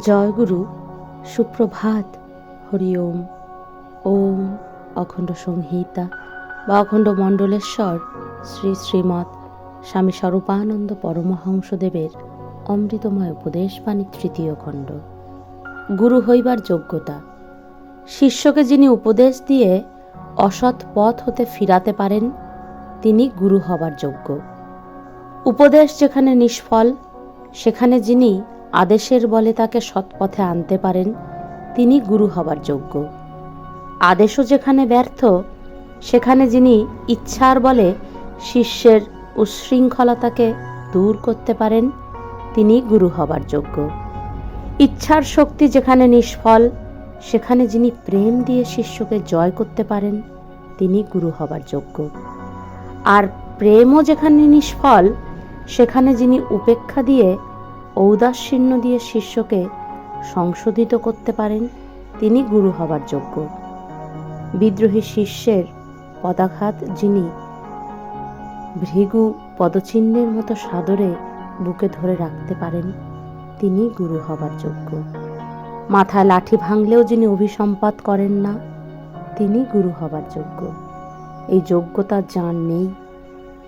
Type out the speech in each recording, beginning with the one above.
জয়গুরু, সুপ্রভাত, হরি ওম। ওম অখণ্ড সংহিতা বা অখণ্ড মণ্ডলেশ্বর শ্রী শ্রীমৎ স্বামী স্বরূপানন্দ পরমহংসদেবের অমৃতময় উপদেশ বাণী তৃতীয় খণ্ড। গুরু হইবার যোগ্যতা। শিষ্যকে যিনি উপদেশ দিয়ে অসৎ পথ হতে ফিরাতে পারেন, তিনি গুরু হবার যোগ্য। উপদেশ যেখানে নিষ্ফল, সেখানে যিনি আদেশের বলে তাকে সৎপথে আনতে পারেন, তিনি গুরু হবার যোগ্য। আদেশও যেখানে ব্যর্থ, সেখানে যিনি ইচ্ছার বলে শিষ্যের উচ্ছৃঙ্খলতাকে দূর করতে পারেন, তিনি গুরু হবার যোগ্য। ইচ্ছার শক্তি যেখানে নিষ্ফল, সেখানে যিনি প্রেম দিয়ে শিষ্যকে জয় করতে পারেন, তিনি গুরু হবার যোগ্য। আর প্রেমও যেখানে নিষ্ফল, সেখানে যিনি উপেক্ষা দিয়ে ঔদাসীন্য দিয়ে শিষ্যকে সংশোধিত করতে পারেন, তিনি গুরু হবার যোগ্য। বিদ্রোহী শিষ্যের পদাঘাত যিনি ভৃগু পদচিহ্নের মতো সাদরে বুকে ধরে রাখতে পারেন, তিনি গুরু হবার যোগ্য। মাথায় লাঠি ভাঙলেও যিনি অভিসম্পাত করেন না, তিনি গুরু হবার যোগ্য। এই যোগ্যতা যার নেই,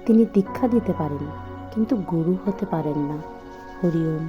তিনি দীক্ষা দিতে পারেন, কিন্তু গুরু হতে পারেন না। হরি ওম